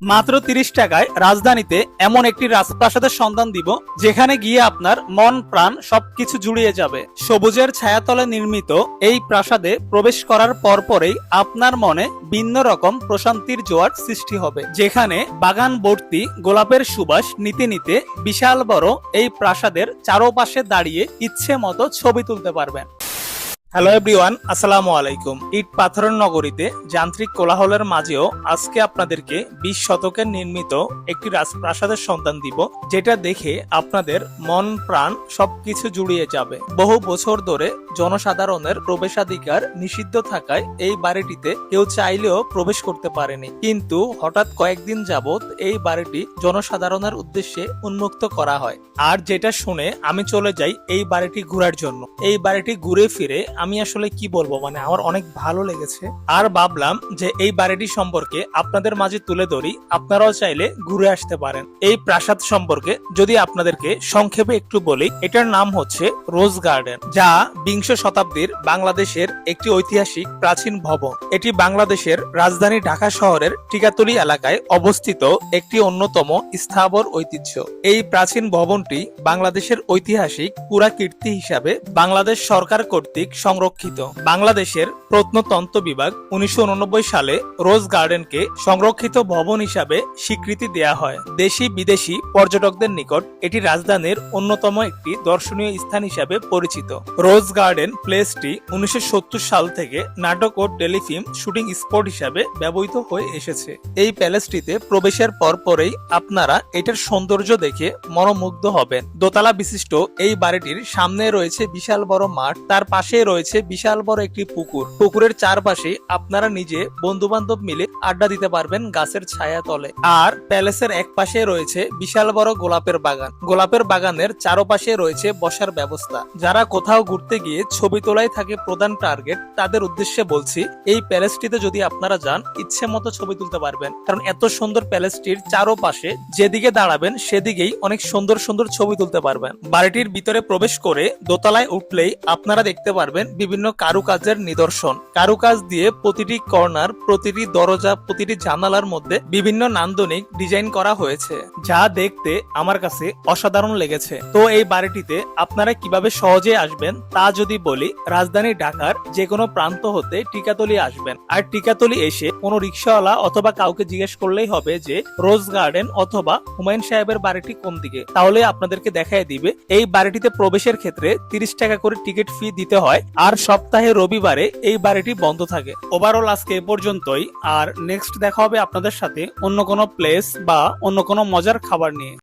মাত্র তিরিশ টাকায় রাজধানীতে এমন একটি রাজপ্রাসাদের সন্ধান দিব, যেখানে গিয়ে আপনার মন, প্রাণ সবকিছু জুড়িয়ে যাবে। সবুজের ছায়াতলে নির্মিত এই প্রাসাদে প্রবেশ করার পরপরেই আপনার মনে ভিন্ন রকম প্রশান্তির জোয়ার সৃষ্টি হবে, যেখানে বাগান ভর্তি গোলাপের সুবাস নিতে নিতে বিশাল বড় এই প্রাসাদের চারপাশে দাঁড়িয়ে ইচ্ছে মতো ছবি তুলতে পারবেন। হ্যালো এভরিওয়ান আসসালামু আলাইকুম। ইট পাথরের নগরীতে যান্ত্রিক কোলাহলের মাঝেও আজকে আপনাদেরকে বিশ শতকের নির্মিত একটি রাজপ্রাসাদের সন্ধান দিব, যেটা দেখে আপনাদের মন, প্রাণ সবকিছু জুড়িয়ে যাবে। বহু বছর ধরে জনসাধারণের প্রবেশাধিকার নিষিদ্ধ থাকায় এই বাড়িটিতে কেউ চাইলেও প্রবেশ করতে পারেনি। কিন্তু হঠাৎ কয়েকদিন যাবৎ এই বাড়িটি জনসাধারণের উদ্দেশ্যে উন্মুক্ত করা হয়। আর যেটা শুনে আমি চলে যাই এই বাড়িটি ঘোরার জন্য। এই বাড়িটি ঘুরে ফিরে আমি আসলে কি বলব? মানে আমার অনেক ভালো লেগেছে। আর ভাবলাম যে এই বাড়িটি সম্পর্কে আপনাদের মাঝে তুলে ধরি। আপনারাও চাইলে ঘুরে আসতে পারেন। এই প্রাসাদ সম্পর্কে যদি আপনাদেরকে সংক্ষেপে একটু বলি, এটার নাম হচ্ছে রোজ গার্ডেন, যা বিংশ শতাব্দীর বাংলাদেশের একটি ঐতিহাসিক প্রাচীন ভবন। এটি বাংলাদেশের রাজধানী ঢাকা শহরের টিকাতলি এলাকায় অবস্থিত একটি অন্যতম স্থাবর ঐতিহ্য। এই প্রাচীন ভবনটি বাংলাদেশের ঐতিহাসিক পুরাকীর্তি হিসাবে বাংলাদেশ সরকার কর্তৃক সংরক্ষিত। বাংলাদেশের প্রত্নতন্ত্র বিভাগ উনিশশো সালে রোজ গার্ডেনকে সংরক্ষিত ভবন হিসাবে স্বীকৃতি দেয়া হয়। দেশি বিদেশি পর্যটকদের নিকট এটি রাজধানীর অন্যতম একটি দর্শনীয় স্থান হিসাবে পরিচিত। রোজ গার্ডেন প্লেসটি উনিশশো সাল থেকে নাটক ও টেলিফিল্ম শুটিং স্পট হিসাবে ব্যবহৃত হয়ে এসেছে। এই প্যালেসটিতে প্রবেশের পর পরেই আপনারা এটার সৌন্দর্য দেখে মনোমুগ্ধ হবেন। দোতলা বিশিষ্ট এই বাড়িটির সামনে রয়েছে বিশাল বড় মাঠ, তার পাশে রয়েছে বিশাল বড় একটি পুকুর। পুকুরের চারপাশে আপনারা নিজে বন্ধু বান্ধব মিলে আড্ডা দিতে পারবেন গাছের ছায়া তলে। আর প্যালেসের এক পাশে রয়েছে বিশাল বড় গোলাপের বাগান। গোলাপের বাগানের চারপাশে রয়েছে বসার ব্যবস্থা। যারা কোথাও ঘুরতে গিয়ে ছবি তোলাই থাকে প্রধান টার্গেট, তাদের উদ্দেশ্যে বলছি, এই প্যালেসটিতে যদি আপনারা যান, ইচ্ছে মতো ছবি তুলতে পারবেন। কারণ এত সুন্দর প্যালেসটির চারপাশে যেদিকে দাঁড়াবেন, সেদিকেই অনেক সুন্দর সুন্দর ছবি তুলতে পারবেন। বাড়িটির ভিতরে প্রবেশ করে দোতলায় উঠলেই আপনারা দেখতে পারবেন বিভিন্ন কারুকাজের নিদর্শন। কারুকাজ দিয়ে প্রতিটি কর্নার, প্রতিটি দরজা, প্রতিটি জানালার মধ্যে বিভিন্ন নান্দনিক ডিজাইন করা হয়েছে, যা দেখতে আমার কাছে অসাধারণ লেগেছে। তো এই বাড়িটিতে আপনারা কীভাবে সহজে আসবেন তা যদি বলি, রাজধানী ঢাকার যে কোনো প্রান্ত হতে টিকাতলি আসবেন। আর টিকাতলি এসে কোনো রিক্সাওয়ালা অথবা কাউকে জিজ্ঞেস করলেই হবে যে, রোজ গার্ডেন অথবা হুমায়ুন সাহেবের বাড়িটি কোন দিকে? তাহলে আপনাদেরকে দেখায় দিবে, এই বাড়িটিতে প্রবেশের ক্ষেত্রে তিরিশ টাকা করে টিকিট ফি দিতে হয়। আর সপ্তাহে রবিবারে এই বাড়িটি বন্ধ থাকে। ওভারঅল আজকে এ পর্যন্তই। আর নেক্সট দেখা হবে আপনাদের সাথে অন্য কোনো প্লেস বা অন্য কোনো মজার খাবার নিয়ে।